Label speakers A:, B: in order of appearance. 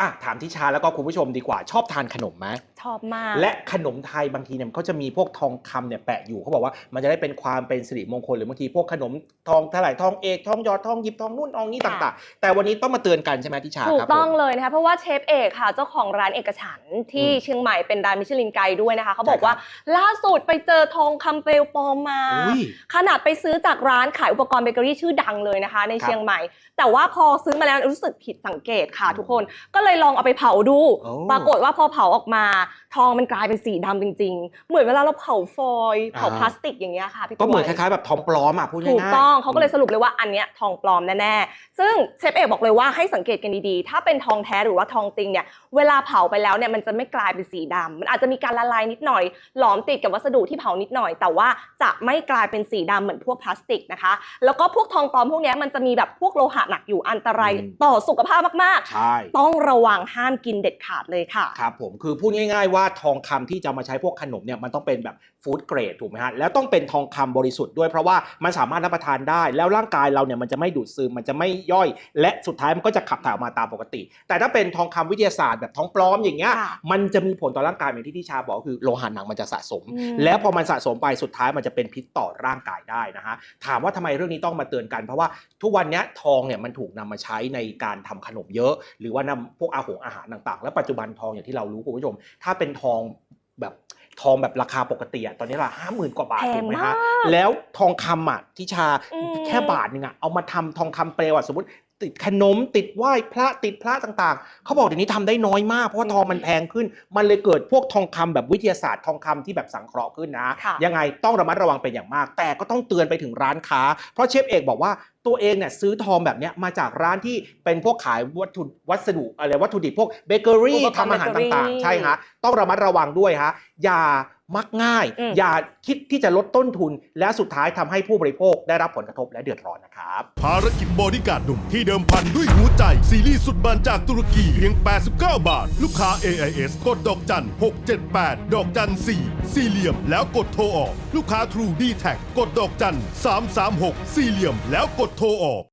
A: อะถามทิชาแล้วก็คุณผู้ชมดีกว่าชอบทานขนมไหม
B: ชอบมาก
A: และขนมไทยบางทีเนี่ยเขาจะมีพวกทองคำเนี่ยแปะอยู่เขาบอกว่ามันจะได้เป็นความเป็นสิริมงคลหรือบางทีพวกขนมทองเท่าไหร่ทองเอกทองหยอดทองหยิบทองนู่นทองนี่ต่างๆ แต่วันนี้ต้องมาเตือนกันใช่ไหมทิชา
B: ถู
A: ค
B: ก
A: รับ
B: ต้อง
A: ผม
B: เลยนะคะเพราะว่าเชฟเอกค่ะ เจ้าของร้านเอกฉันท์ที่
A: อืม
B: เชียงใหม่เป็นร้านมิชลินไกด์ด้วยนะคะเขาบอก
A: ใช่ครับ
B: ว่าล่าสุดไปเจอทองคำเปลวปลอมมา
A: อุ้ย
B: ขนาดไปซื้อจากร้านขายอุปกรณ์เบเกอรี่ชื่อดังเลยนะคะ ใน
A: ครับ
B: เชียงใหม่ แต่ว่าพอซื้อมาแล้วรู้สึกผิดสังเกตค่ะ
A: อืม
B: ทุกคน ก็เลยลองเอาไปเผาดู
A: โอ้
B: ปรากฏว่าพอเผาออกมา ทองมันกลายเป็นสีดำจริง ๆ เหมือนเวลาเราเผาฟอยล์เผา
A: อ่า
B: พลาสติกอย่างเงี้ยค่ะพี่
A: ก็เหมือน
B: ก
A: ค
B: ล้วย
A: ล้ายๆแบบทองปลอมอะพูดง่ายๆ
B: ถูกต้องเขาก็เลยสรุปเลยว่าอันเนี้ยทองปลอมแน่ๆ ซึ่งเชฟเอกบอกเลยว่าให้สังเกตกันดีๆ ถ้าเป็นทองแท้หรือว่าทองจริงเนี่ย เวลาเผาไปแล้วเนี่ยมันจะไม่กลายเป็นสีดำ มันอาจจะมีการละลายนิดหน่อย หลอมติดกับวัสดุที่เผานิดหน่อย แต่ว่าจะไม่กลายเป็นสีดำเหมือนพวกพลาสติกนะคะ แล้วก็พวกทองปลอมพวกเนี้ยมันจะมีแบบพวกโลหะหนักอยู่อันตราย
A: อืม
B: ต่อสุขภาพมาก
A: ใช่
B: ๆ ต้องระวังห้ามกินเด็ดขาดเลยค่ะ
A: ครับผมคือพูดง่ายๆว่าทองคำที่จะเอามาใช้พวกขนมเนี่ยมันต้องเป็นแบบฟู้ดเกรดถูกไหมฮะแล้วต้องเป็นทองคำบริสุทธิ์ด้วยเพราะว่ามันสามารถรับประทานได้แล้วร่างกายเราเนี่ยมันจะไม่ดูดซึมมันจะไม่ย่อย และสุดท้ายมันก็จะขับถ่ายออกมาตามปกติ แต่ถ้าเป็นทองคำวิทยาศาสตร์แบบทองปลอมอย่างเงี้ย
B: ค่ะ
A: มันจะมีผลต่อร่างกายอย่างที่ที่ชาบอกก็คือโลหะหนักมันจะสะสม
B: อืม
A: แล้วพอมันสะสมไปสุดท้ายมันจะเป็นพิษต่อร่างกายได้นะฮะถามว่าทำไมเรื่องนี้ต้องมาเตือนกัน เพราะว่าทุกวันเนี้ยทองเนี่ยมันถูกนำมาใช้ในการทำขนมเยอะ หรือว่านำพวกอาหงอาหารต่างๆ และปัจจุบันทองอย่างที่เรารู้คุณผู้ชม ถ้าเป็นทองแบบทองแบบราคาปกติอะตอนนี้ละห้าหมื่นกว่าบาท
B: แพง
A: ถูกไหม
B: มา
A: ฮะ
B: ก
A: แล้วทองคำอะที่ชา
B: อืม
A: แค่บาทหนึงอะเอามาทำทองคำเปลวอะสมมติ ติดขนมติดไหว้พระติดพระต่างๆ เขาบอกเดี๋ยวนี้ทำได้น้อยมาก เพราะว่าทองมันแพงขึ้น มันเลยเกิดพวกทองคำแบบวิทยาศาสตร์ทองคำที่แบบสังเคราะห์ขึ้นนะ
B: ค่ะ
A: ยังไงต้องระมัดระวังเป็นอย่างมาก แต่ก็ต้องเตือนไปถึงร้านค้า เพราะเชฟเอกบอกว่าตัวเองเนี่ยซื้อทองแบบเนี้ยมาจากร้านที่เป็นพวกขายวัตถุวัสดุอะไรวัตถุดิบพวกเบเกอรี่
B: อุปกรณ์
A: ทำอาหาร
B: เบเกอรี่
A: ต่างๆ ใช่ฮะต้องระมัดระวังด้วยฮะอย่า มักง่าย
B: อืม
A: อย่าคิดที่จะลดต้นทุน และสุดท้ายทำให้ผู้บริโภคได้รับผลกระทบและเดือดร้อนนะครับ
C: ภารกิจบอดี้การ์ดหนุ่มที่เดิมพันด้วยหัวใจ ซีรีส์สุดมันจากตุรกีเพียง 89 บาท ลูกค้า AIS กดดอกจัน 678 ดอกจัน 4 สี่เหลี่ยม แล้วกดโทรออก ลูกค้า True d t แทกกดดอกจัน 336 สี่เหลี่ยม แล้วกดโทรออก